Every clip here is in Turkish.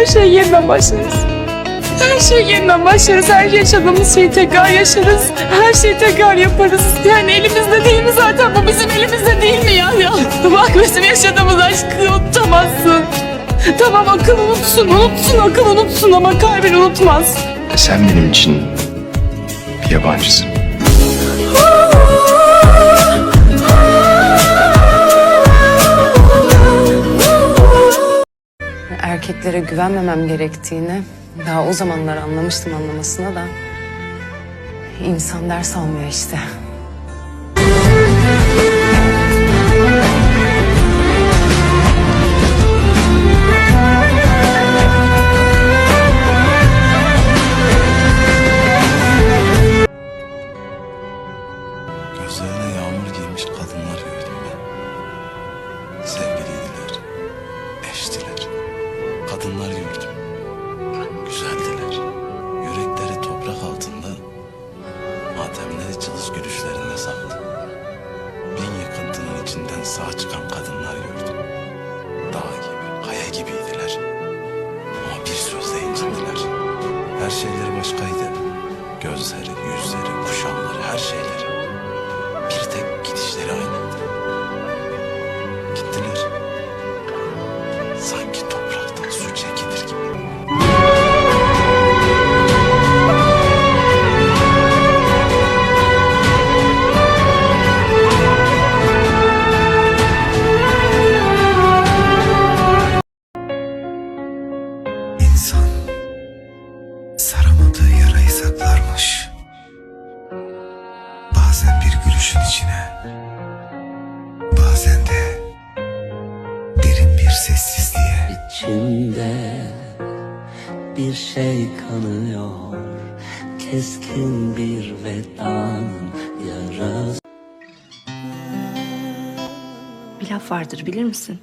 her şey yeniden başlarız. Her şey yeniden başlarız. Her yaşadığımız şeyi tekrar yaşarız. Her şeyi tekrar yaparız. Yani elimizde değil mi zaten? Bu bizim elimizde değil mi ya? ya? Bak bizim yaşadığımız aşkı unutamazsın. Tamam akıl unutsun, unutsun, akıl unutsun ama kalbin unutmaz. Sen benim için bir yabancısın. Erkeklere güvenmemem gerektiğini daha o zamanlar anlamıştım anlamasına da insan ders almıyor işte. Yıkıntının içinden sağ çıkan kadınlar gördüm. Dağ gibi, kaya gibiydiler. Ama bir sözle incindiler. Her şeyleri başkaydı. Gözleri, yüzleri, bazen de derin bir sessizliğe. İçimde bir şey kanıyor Keskin bir vedanın yarası Bir laf vardır bilir misin?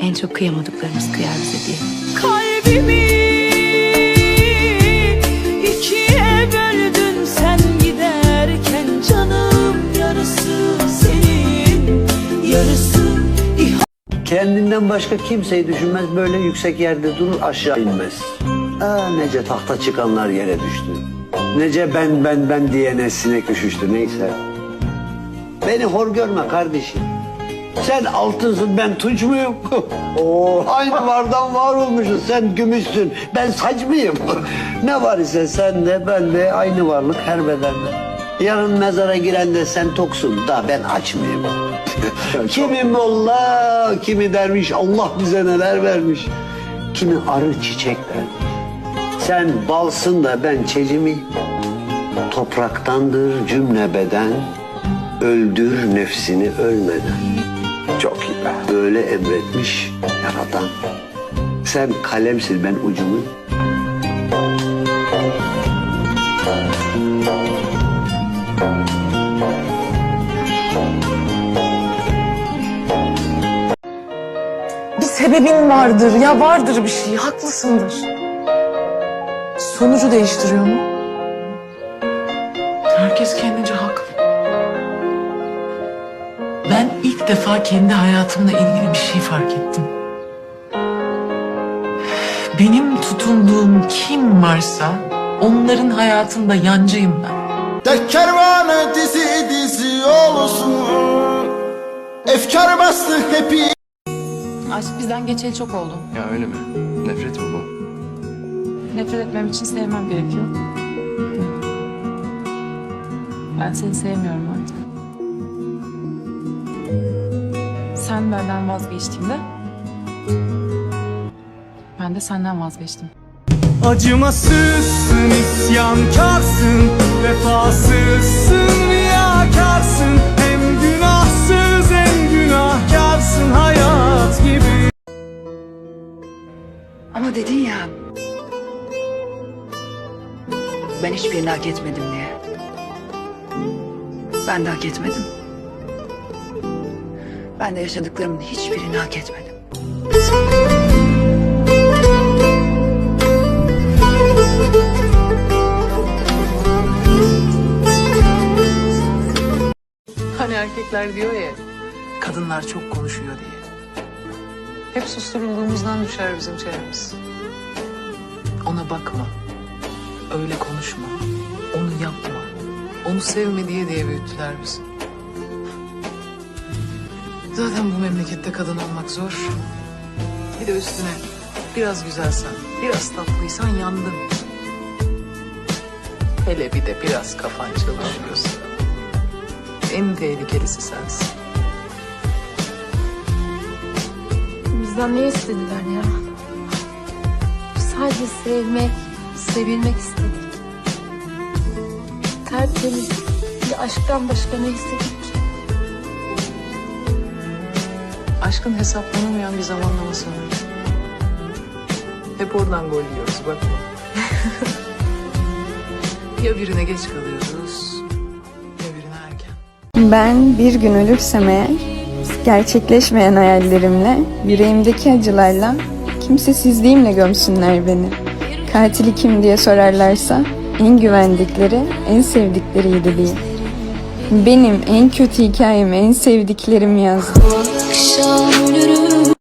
En çok kıyamadıklarımız kıyar bize diye. Kalbimi Kendinden başka kimseyi düşünmez böyle yüksek yerde durur aşağı inmez. Aa, nece tahta çıkanlar yere düştü. Nece ben ben ben diyene sinek üşüştü neyse. Beni hor görme kardeşim. Sen altınsın ben tunç muyum? Oo, aynı vardan var olmuşuz. Sen gümüşsün ben saç mıyım? ne var ise sen de ben de aynı varlık her bedende. Yarın mezara giren de sen toksun da ben aç mıyım? kimi molla, kimi derviş Allah bize neler vermiş. Kimi arı çiçek vermiş. Sen balsın da ben çecimiyim. Topraktandır cümle beden, öldür nefsini ölmeden. Çok iyi be. Böyle emretmiş yaradan. Sen kalemsin ben ucumu. Sebebin vardır ya vardır bir şey haklısındır. Sonucu değiştiriyor mu? Herkes kendince haklı. Ben ilk defa kendi hayatımla ilgili bir şey fark ettim. Benim tutunduğum kim varsa onların hayatında yancıyım ben. Dert kervanı dizi dizi olsun. Efkar bastı hepi. Aşk bizden geçeli çok oldu. Ya öyle mi? Nefret mi bu? Nefret etmem için sevmem gerekiyor. Ben seni sevmiyorum artık. Sen benden vazgeçtiğinde ben de senden vazgeçtim. Acımasızsın, isyankarsın, vefasızsın, riyakarsın günahkarsın hayat gibi Ama dedin ya ben hiçbirini hak etmedim diye. Ben de hak etmedim. Ben de yaşadıklarımın hiçbirini hak etmedim. Hani erkekler diyor ya, kadınlar çok konuşuyor diye. Hep susturulduğumuzdan düşer bizim çenemiz. Ona bakma. Öyle konuşma. Onu yapma. Onu sevme diye diye büyüttüler bizi. Zaten bu memlekette kadın olmak zor. Bir de üstüne biraz güzelsen, biraz tatlıysan yandın. Hele bir de biraz kafan çalışıyorsa. En tehlikelisi sensin. Bizden ne istediler ya? Sadece sevmek, sevilmek istedik. Tertemiz bir aşktan başka ne istedik ki? Aşkın hesaplanamayan bir zamanlaması var. Hep oradan gol yiyoruz bakma. ya birine geç kalıyoruz ya birine erken. Ben bir gün ölürsem eğer, gerçekleşmeyen hayallerimle, yüreğimdeki acılarla, kimsesizliğimle gömsünler beni. Katili kim diye sorarlarsa, en güvendikleri, en sevdikleriydi diye. Benim en kötü hikayemi en sevdiklerim yazdı. Akşam yürü